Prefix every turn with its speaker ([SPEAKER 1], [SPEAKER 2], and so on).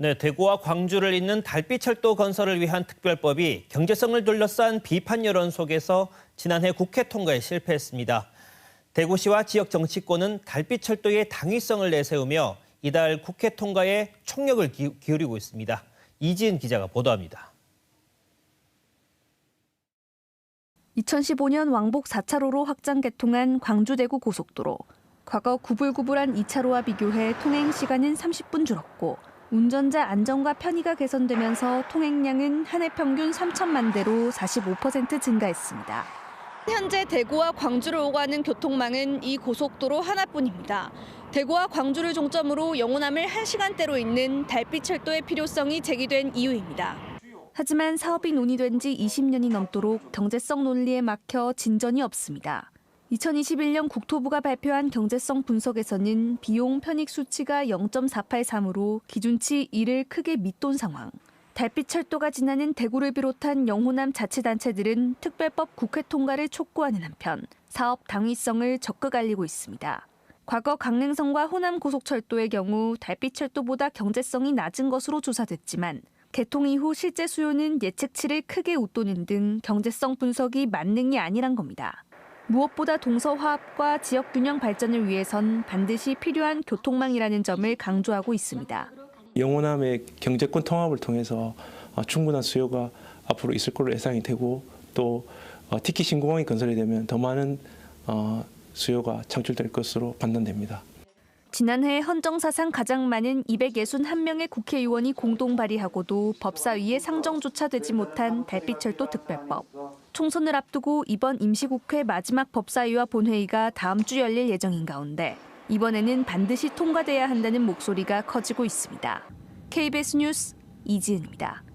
[SPEAKER 1] 네, 대구와 광주를 잇는 달빛철도 건설을 위한 특별법이 경제성을 둘러싼 비판 여론 속에서 지난해 국회 통과에 실패했습니다. 대구시와 지역 정치권은 달빛철도의 당위성을 내세우며 이달 국회 통과에 총력을 기- 기울이고 있습니다. 이지은 기자가 보도합니다.
[SPEAKER 2] 2015년 왕복 4차로로 확장 개통한 광주-대구 고속도로. 과거 구불구불한 2차로와 비교해 통행 시간은 30분 줄었고 운전자 안전과 편의가 개선되면서 통행량은 한 해 평균 3천만 대로 45% 증가했습니다. 현재 대구와 광주를 오가는 교통망은 이 고속도로 하나뿐입니다. 대구와 광주를 종점으로 영호남을 1시간대로 잇는 달빛철도의 필요성이 제기된 이유입니다. 하지만 사업이 논의된 지 20년이 넘도록 경제성 논리에 막혀 진전이 없습니다. 2021년 국토부가 발표한 경제성 분석에서는 비용 편익 수치가 0.483으로 기준치 1을 크게 밑돈 상황. 달빛 철도가 지나는 대구를 비롯한 영호남 자치단체들은 특별법 국회 통과를 촉구하는 한편 사업 당위성을 적극 알리고 있습니다. 과거 강릉선과 호남 고속철도의 경우 달빛 철도보다 경제성이 낮은 것으로 조사됐지만 개통 이후 실제 수요는 예측치를 크게 웃도는 등 경제성 분석이 만능이 아니란 겁니다. 무엇보다 동서 화합과 지역 균형 발전을 위해선 반드시 필요한 교통망이라는 점을 강조하고 있습니다.
[SPEAKER 3] 영호남의 경제권 통합을 통해서 어, 충분한 수요가 앞으로 있을 걸로 예상이 되고 또 어, 특히 신공항이 건설이 되면 더 많은 어, 수요가 창출될 것으로 판단됩니다.
[SPEAKER 2] 지난해 헌정사상 가장 많은 261명의 국회의원이 공동 발의하고도 법사위에 상정조차 되지 못한 달빛철도 특별법. 총선을 앞두고 이번 임시국회 마지막 법사위와 본회의가 다음 주 열릴 예정인 가운데 이번에는 반드시 통과돼야 한다는 목소리가 커지고 있습니다. KBS 뉴스 이지은입니다.